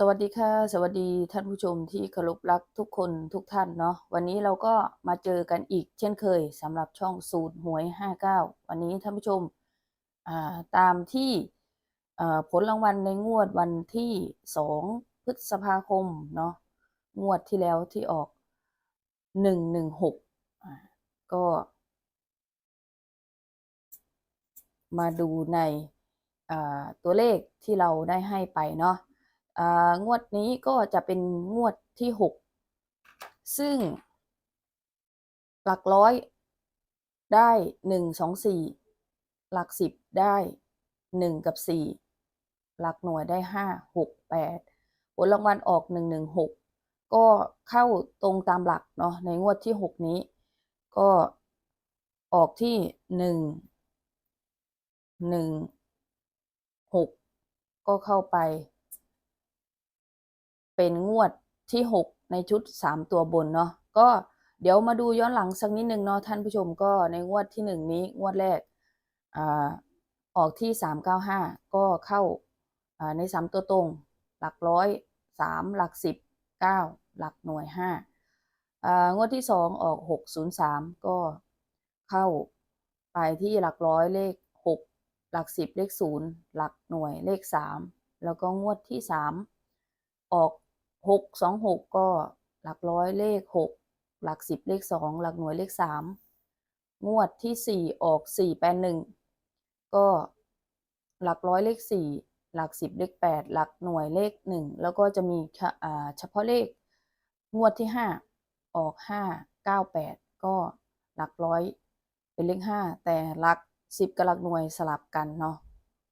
สวัสดีค่ะ สวัสดีท่านผู้ชมที่เคารพรักทุกคนทุกท่านเนาะวันนี้เราก็มาเจอกันอีกเช่นเคยสำหรับช่องสูตรหวย 59 วันนี้ท่านผู้ชมาตามที่ผลรางวัลในงวดวันที่ 2 พฤษภาคมเนาะงวดที่แล้วที่ออก 116อ่าก็มาดูในตัวเลขที่เราได้ให้ไปเนาะ งวดนี้ก็จะเป็นงวดที่หกซึ่ง หลักร้อยได้หนึ่งสองสี่หลักสิบได้หนึ่งกับสี่หลักหน่วยได้ห้าหกแปดผลรางวัลออกหนึ่งหนึ่งหกก็เข้าตรงตามหลักเนาะในงวดที่หกนี้ ก็ออกที่หนึ่งหนึ่งหกก็เข้าไป เป็นงวดที่หกในชุดสามตัวบนเนาะก็เดี๋ยวมาดูย้อนหลังสักนิดนึงเนาะท่านผู้ชมก็ในงวดที่หนึ่งนี้งวดแรกอออกที่สามเก้าห้าก็เข้าในสามตัวตรง หลักร้อยสามหลักสิบเก้าหลักหน่วยห้างวดที่สองออกหกศูนย์สามก็เข้าไปที่หลักร้อยเลขหกหลักสิบเลขศูนย์หลักหน่วยเลขสามแล้วก็งวดที่สามออก หกสองหกก็หลักร้อยเลขหกหลักสิบเลขสองหลักหน่วยเลขสามงวดที่สี่ออกสี่แปดหนึ่งก็หลักร้อยเลขสี่หลักสิบเลขแปดหลักหน่วยเลขหนึ่งแล้วก็จะมีเฉพาะเลขงวดที่ห้าออกห้าเก้าแปดก็หลักร้อยเป็นเลขห้าแต่หลักสิบกับหลักหน่วยสลับกันเนาะ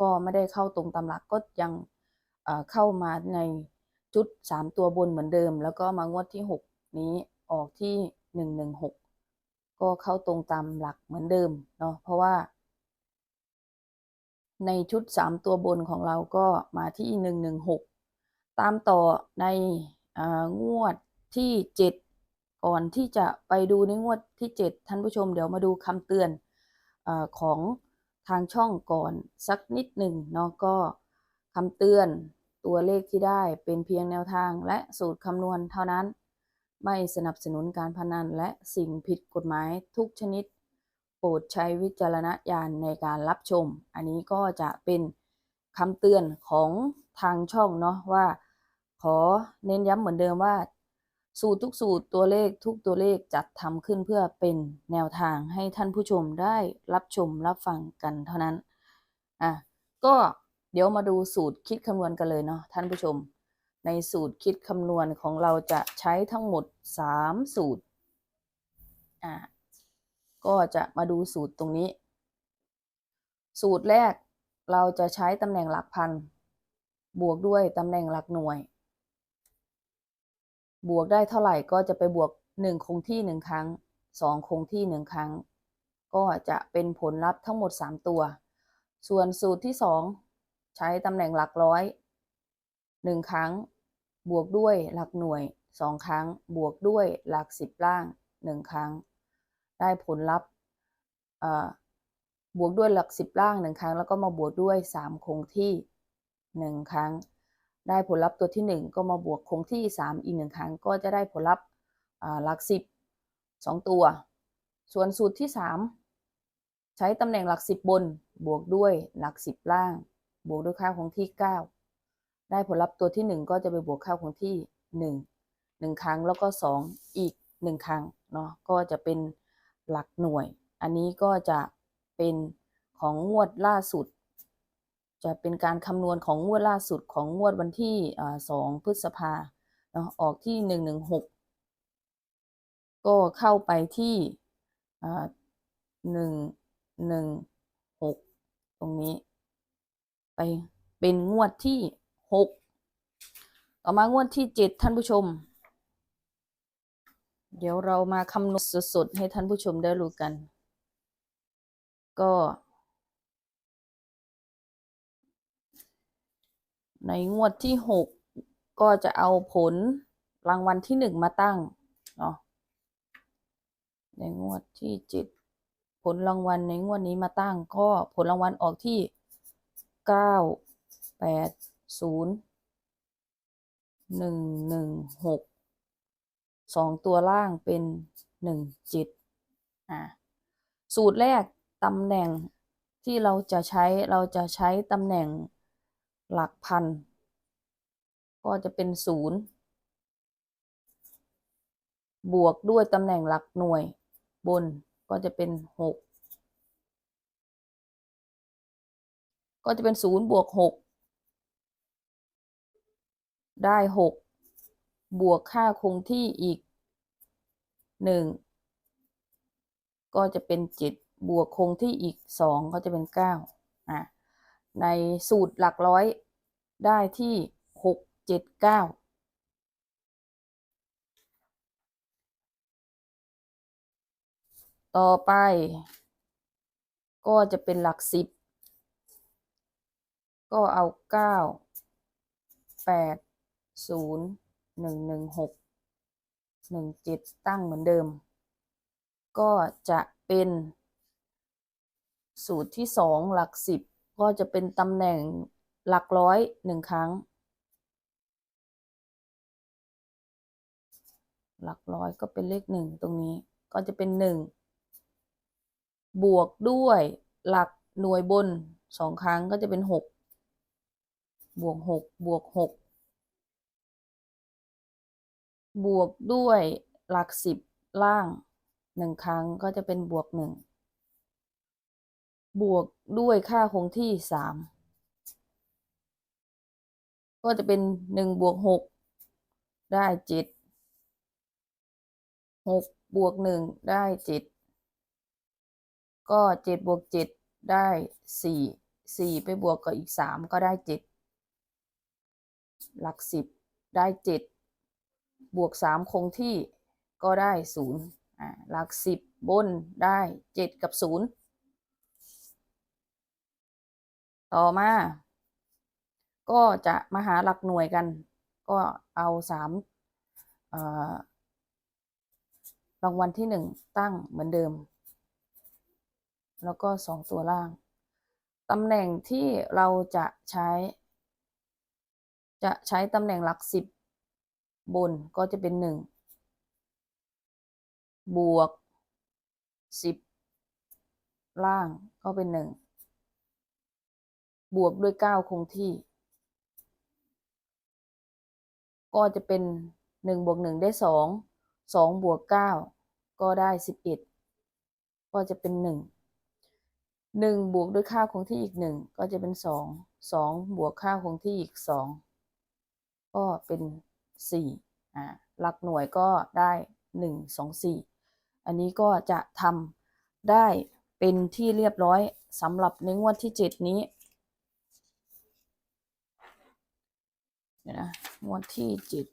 ก็ไม่ได้เข้าตรงตำหลักก็ยังเข้ามาใน จุดสามตัวบนเหมือนเดิม แล้วก็มางวดที่หกนี้ออกที่หนึ่งหนึ่งหกก็เข้าตรงตามหลักเหมือนเดิมเนาะเพราะว่า ในชุดสามตัวบนของเราก็มาที่หนึ่งหนึ่งหกตามต่อในองวดที่เจ็ดก่อนที่จะไปดูในงวดที่เจ็ดท่านผู้ชมเดี๋ยวมาดูคำเตือนอของทางช่องก่อนสักนิดหนึ่งเนาะก็คำเตือน ตัวเลขที่ได้เป็นเพียงแนวทางและสูตรคำนวณเท่านั้น ไม่สนับสนุนการพนันและสิ่งผิดกฎหมายทุกชนิด โปรดใช้วิจารณญาณในการรับชม อันนี้ก็จะเป็นคำเตือนของทางช่องเนาะว่า ขอเน้นย้ำเหมือนเดิมว่า สูตรทุกสูตรตัวเลขทุกตัวเลขจัดทำขึ้นเพื่อเป็นแนวทางให้ท่านผู้ชมได้รับชมรับฟังกันเท่านั้นอะก็ เดี๋ยวมาดูสูตรคิดคำนวณกันเลยเนาะท่านผู้ชม ในสูตรคิดคำนวณของเราจะใช้ทั้งหมด 3 สูตรอ่าก็จะมาดูสูตรตรงนี้ สูตรแรกเราจะใช้ตำแหน่งหลักพัน บวกด้วยตำแหน่งหลักหน่วย บวกได้เท่าไหร่ก็จะไปบวก 1 คงที่ 1 ครั้ง 2 คงที่ 1 ครั้ง ก็จะเป็นผลลัพธ์ทั้งหมด 3 ตัว ส่วนสูตรที่ 2 ใช้ตำแหน่งหลักร้อย 1 ครั้ง บวกด้วยหลักหน่วย 2 ครั้ง บวกด้วยหลัก 10 ล่าง 1 ครั้ง ได้ผลลัพธ์บวกด้วยหลัก 10 ล่าง 1 ครั้ง แล้วก็มาบวกด้วย 3 คงที่ 1 ครั้ง ได้ผลลัพธ์ตัวที่ 1 ก็มาบวกคงที่ 3 อีก 1 ครั้ง ก็จะได้ผลลัพธ์หลัก 10 2 ตัว ส่วนสูตรที่ 3 ใช้ตำแหน่งหลัก 10 บน บวกด้วยหลัก 10 ล่าง บวกด้วยค่าคงที่ 9 ได้ผลลัพธ์ตัวที่ 1 ก็จะไปบวกค่าคงที่ 1 1 ครั้งแล้วก็ 2 อีก 1 ครั้งเนาะก็จะเป็นหลักหน่วย อันนี้ก็จะเป็นของงวดล่าสุด จะเป็นการคำนวณของงวดล่าสุดของงวดวันที่อ่า2พฤษภาเนาะออกที่ 116 ก็เข้าไปที่อ่า116 ตรงนี้ ไปเป็นงวดที่6ต่อมางวดที่7ท่านผู้ชม เดี๋ยวเรามาคำนวณสดๆให้ท่านผู้ชมได้รู้กัน ก็ในงวดที่ 6 ก็จะเอาผลรางวัลที่ 1 มาตั้งเนาะในงวดที่ 7 ผลรางวัลในงวดนี้มาตั้ง ก็ผลรางวัลออกที่ 9 8 0หนึ่งหนึ่งหกสองตัวล่างเป็นหนึ่งเจ็ดอ่าสูตรแรกตำแหน่งที่เราจะใช้เราจะใช้ตำแหน่งหลักพัน ก็จะเป็นศูนย์บวกด้วยตำแหน่งหลักหน่วยบนก็จะเป็นหก ก็จะเป็นศูนย์บวกหกได้หกบวกค่าคงที่อีกหนึ่งก็จะเป็นเจ็ดบวกคงที่อีกสองก็จะเป็นเก้าอะในสูตรหลักร้อยได้ที่หกเจ็ดเก้าต่อไป ก็จะเป็นหลักสิบ ก็เอาเก้าแปดศูนย์หนึ่งหนึ่งหกหนึ่งเจ็ดตั้งเหมือนเดิม ก็จะเป็น สูตรที่สองหลักสิบก็จะเป็นตำแหน่งหลักร้อยหนึ่งครั้ง หลักร้อยก็เป็นเลขหนึ่งตรงนี้ก็จะเป็นหนึ่งบวกด้วยหลักหน่วยบนสองครั้งก็จะเป็นหก บวกหกบวกหกบวกด้วยหลักสิบล่างหนึ่งครั้งก็จะเป็นบวกหนึ่งบวกด้วยค่าคงที่สามก็จะเป็นหนึ่งบวกหกได้เจ็ดหกบวกหนึ่งได้เจ็ดก็เจ็ดบวกเจ็ดได้สี่สี่ไปบวกกับอีกสามก็ได้เจ็ด หลักสิบได้เจ็ดบวกสามคงที่ก็ได้ศูนย์หลักสิบบนได้เจ็ดกับศูนย์ต่อมา ก็จะมาหาหลักหน่วยกัน ก็เอาสามรางวัลที่หนึ่งตั้งเหมือนเดิม แล้วก็สองตัวล่าง ตำแหน่งที่เราจะใช้ จะใช้ตำแหน่งหลักสิบบนก็จะเป็นหนึ่งบวกสิบล่างก็เป็นหนึ่งบวกด้วยเก้าคงที่ ก็จะเป็นหนึ่งบวกหนึ่งได้สองสองบวกเก้าก็ได้สิบเอ็ดก็จะเป็นหนึ่งหนึ่งบวกด้วยค่าคงที่อีกหนึ่งก็จะเป็นสองสองบวกค่าคงที่อีกสอง ก็เป็นสี่อ่าหลักหน่วยก็ได้หนึ่งสอสี่อันนี้ก็จะทำได้เป็นที่เรียบร้อยสำหรับในงวดที่เจ็ดนี้เดี๋ยวนะงวดที่เจ็ด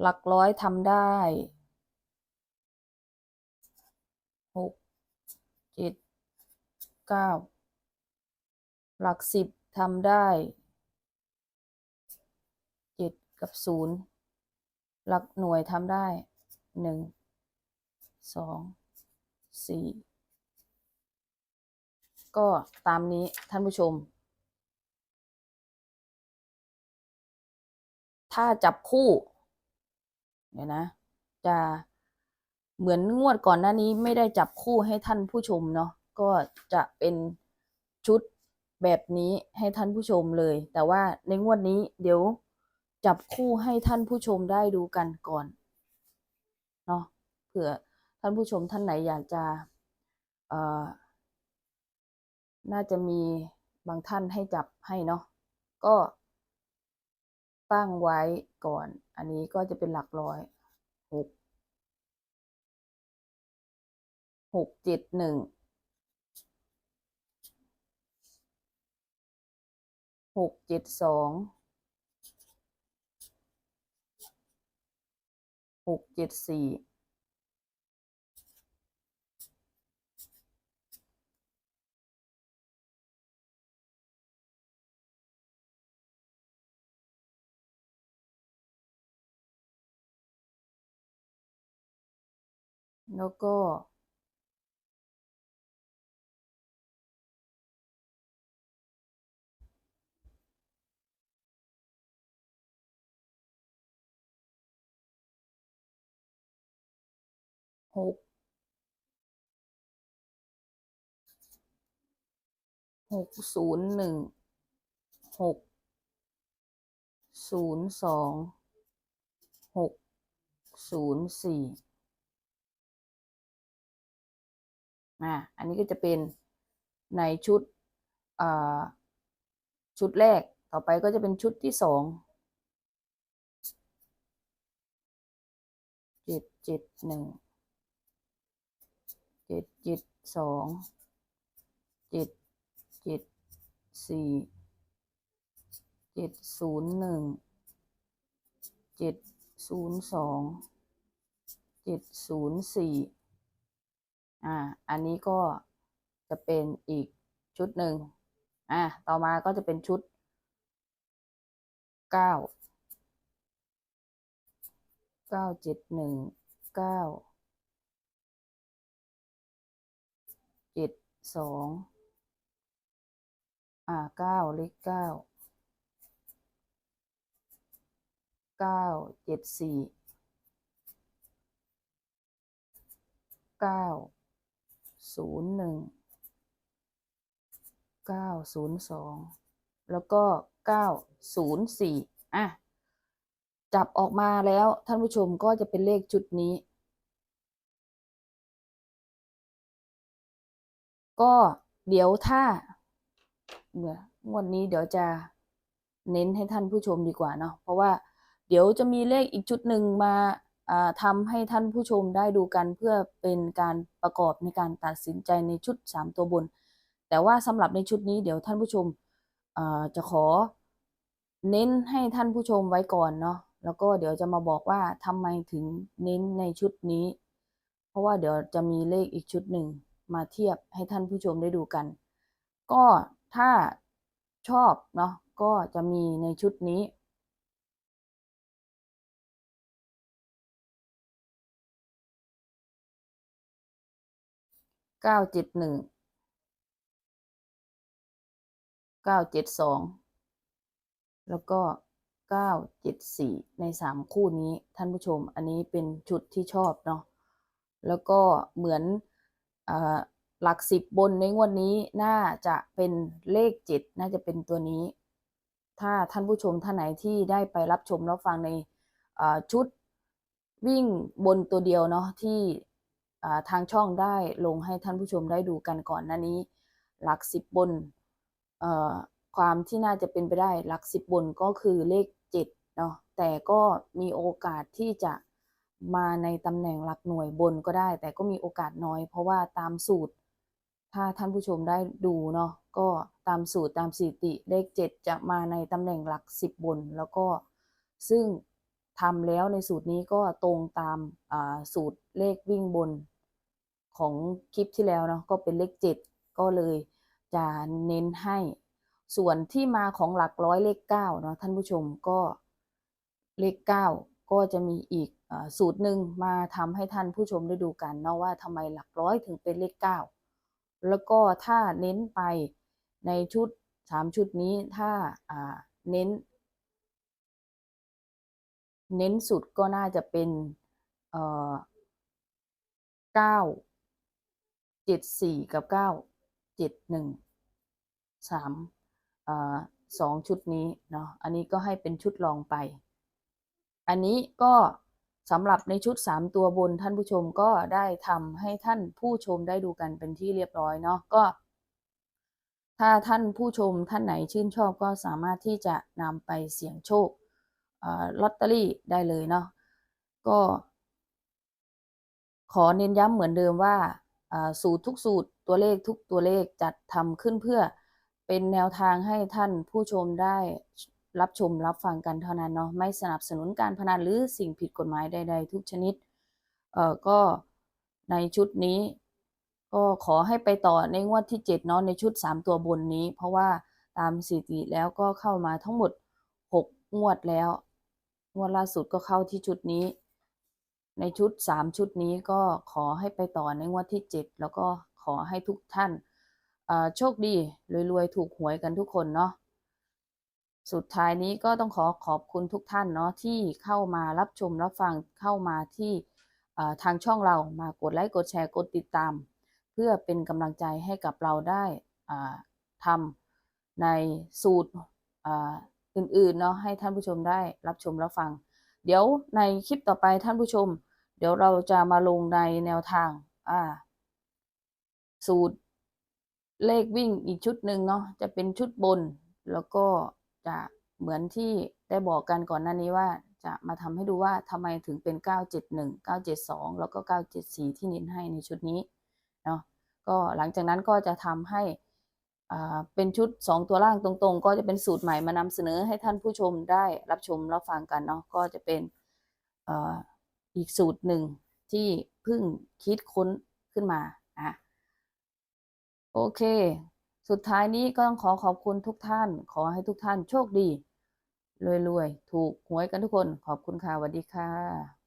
หลักร้อยทำได้หกเจ็ดเก้าหลักสิบทำได้เจ็ดกับศูนย์หลักหน่วยทำได้หนึ่งสองสี่ก็ตามนี้ท่านผู้ชม ถ้าจับคู่ เดี๋ยวนะ จะเหมือนงวดก่อนหน้านี้ไม่ได้จับคู่ให้ท่านผู้ชมเนาะก็จะเป็นชุดแบบนี้ให้ท่านผู้ชมเลย แต่ว่าในงวดนี้เดี๋ยวจับคู่ให้ท่านผู้ชมได้ดูกันก่อนเนาะเผื่อท่านผู้ชมท่านไหนอยากจะเอ่อน่าจะมีบางท่านให้จับให้เนาะก็ ตั้งไว้ก่อน อันนี้ก็จะเป็นหลักร้อยหกหกเจ็ดหนึ่งหกเจ็ดสองหกเจ็ดสี่ แล้วก็ หก หกศูนย์หนึ่ง หก ศูนย์สอง หก ศูนย์สี่ อ่าอันนี้ก็จะเป็นในชุดอ่าชุดแรกต่อไปก็จะเป็นชุดที่สองเจ็ดเจ็ดหนึ่งเจ็ดเจ็ดสองเจ็ดเจ็ดสี่เจ็ดศูนย์หนึ่งเจ็ดศูนย์สองเจ็ดศูนย์สี่ อ่า อันนี้ก็จะเป็นอีกชุดหนึ่งอ่า ต่อมาก็จะเป็นชุดเก้าเก้าเจ็ดหนึ่งเก้าเจ็ดสองอ่าเก้าเลขเก้าเก้าเจ็ดสี่เก้า ศูนย์หนึ่งเก้าศูนย์สองแล้วก็เก้าศูนย์สี่อะ จับออกมาแล้วท่านผู้ชมก็จะเป็นเลขชุดนี้ ก็เดี๋ยวถ้าเดี๋ยวงวดนี้เดี๋ยวจะเน้นให้ท่านผู้ชมดีกว่าเนาะเพราะว่าเดี๋ยวจะมีเลขอีกชุดหนึ่งมา ทำให้ท่านผู้ชมได้ดูกันเพื่อเป็นการประกอบในการตัดสินใจในชุดสามตัวบน แต่ว่าสำหรับในชุดนี้เดี๋ยวท่านผู้ชมจะขอเน้นให้ท่านผู้ชมไว้ก่อนเนาะแล้วก็เดี๋ยวจะมาบอกว่าทำไมถึงเน้นในชุดนี้ เพราะว่าเดี๋ยวจะมีเลขอีกชุดหนึ่งมาเทียบให้ท่านผู้ชมได้ดูกัน ก็ถ้าชอบเนาะก็จะมีในชุดนี้ เก้าเจ็ดหนึ่งเก้าเจ็ดสองแล้วก็เก้าเจ็ดสี่ในสามคู่นี้ท่านผู้ชม อันนี้เป็นชุดที่ชอบเนาะแล้วก็เหมือนอหลักสิบบนในงวดนี้น่าจะเป็นเลขเจ็ดน่าจะเป็นตัวนี้ ถ้าท่านผู้ชมท่านไหนที่ได้ไปรับชมรับฟังในชุดวิ่งบนตัวเดียวเนาะที่ ทางช่องได้ลงให้ท่านผู้ชมได้ดูกันก่อนหน้านี้ หลักสิบบนความที่น่าจะเป็นไปได้หลักสิบบนก็คือเลขเจ็ดเนาะแต่ก็มีโอกาสที่จะมาในตำแหน่งหลักหน่วยบนก็ได้ แต่ก็มีโอกาสน้อย เพราะว่าตามสูตร ถ้าท่านผู้ชมได้ดูเนาะก็ตามสูตรตามสถิติเลขเจ็ดจะมาในตำแหน่งหลักสิบบน แล้วก็ซึ่ง ทำแล้วในสูตรนี้ก็ตรงตามาสูตรเลขวิ่งบนของคลิปที่แล้วเนาะก็เป็นเลขเจ็ดก็เลยจะเน้นให้ ส่วนที่มาของหลักร้อยเลขเก้าเนาะท่านผู้ชมก็เลขเก้าก็จะมีอีกอสูตรหนึ่งมาทำให้ท่านผู้ชมได้ดูกันเนาะว่าทำไมหลักร้อยถึงเป็นเลขเก้าแล้วก็ถ้าเน้นไปในชุดสามชุดนี้ถ้าาเน้น เน้นสุดก็น่าจะเป็นเอ่อเก้าเจ็ดสี่กับเก้าเจ็ดหนึ่งสามอ่าสองชุดนี้เนาะอันนี้ก็ให้เป็นชุดรองไป อันนี้ก็สำหรับในชุดสามตัวบนท่านผู้ชมก็ได้ทำให้ท่านผู้ชมได้ดูกันเป็นที่เรียบร้อยเนาะก็ ถ้าท่านผู้ชมท่านไหนชื่นชอบก็สามารถที่จะนำไปเสี่ยงโชค ลอตเตอรี่ได้เลยเนาะก็ ขอเน้นย้ำเหมือนเดิมว่าสูตรทุกสูตรตัวเลขทุกตัวเลขจัดทำขึ้นเพื่อเป็นแนวทางให้ท่านผู้ชมได้รับชมรับฟังกันเท่านั้นเนาะไม่สนับสนุนการพนันหรือสิ่งผิดกฎหมายใด ๆ ทุกชนิดเอ่อก็ในชุดนี้ ก็ขอให้ไปต่อในงวดที่เจ็ดเนาะในชุดสามตัวบนนี้ เพราะว่าตามสถิติแล้วก็เข้ามาทั้งหมดหกงวดแล้ว งวดล่าสุดก็เข้าที่ชุดนี้ ในชุดสามชุดนี้ก็ขอให้ไปต่อในงวดที่เจ็ดแล้วก็ขอให้ทุกท่านโชคดีรวยๆถูกหวยกันทุกคนเนาะสุดท้ายนี้ก็ต้องขอขอบคุณทุกท่านเนาะที่เข้ามารับชมรับฟังเข้ามาที่ทางช่องเรามากดไลค์กดแชร์กดติดตาม เพื่อเป็นกำลังใจให้กับเราได้ทำในสูตร อื่นๆเนาะให้ท่านผู้ชมได้รับชมรับฟัง เดี๋ยวในคลิปต่อไปท่านผู้ชม เดี๋ยวเราจะมาลงในแนวทาง อ่า สูตรเลขวิ่งอีกชุดหนึ่งเนาะจะเป็นชุดบน แล้วก็จะเหมือนที่ได้บอกกันก่อนหน้านี้ว่า จะมาทำให้ดูว่าทำไมถึงเป็น 971 972 แล้วก็ 974 ที่เน้นให้ในชุดนี้เนาะก็หลังจากนั้นก็จะทำให้ เป็นชุด 2 ตัวล่างตรงๆ ก็จะเป็นสูตรใหม่มานำเสนอให้ท่านผู้ชมได้รับชมรับฟังกันเนาะก็จะเป็นออีกสูตรหนึ่งที่เพิ่งคิดค้นขึ้นมาอะโอเค สุดท้ายนี้ก็ต้องขอขอบคุณทุกท่าน ขอให้ทุกท่านโชคดีรวยๆ ถูกหวยกันทุกคนขอบคุณค่ะสวัสดีค่ะ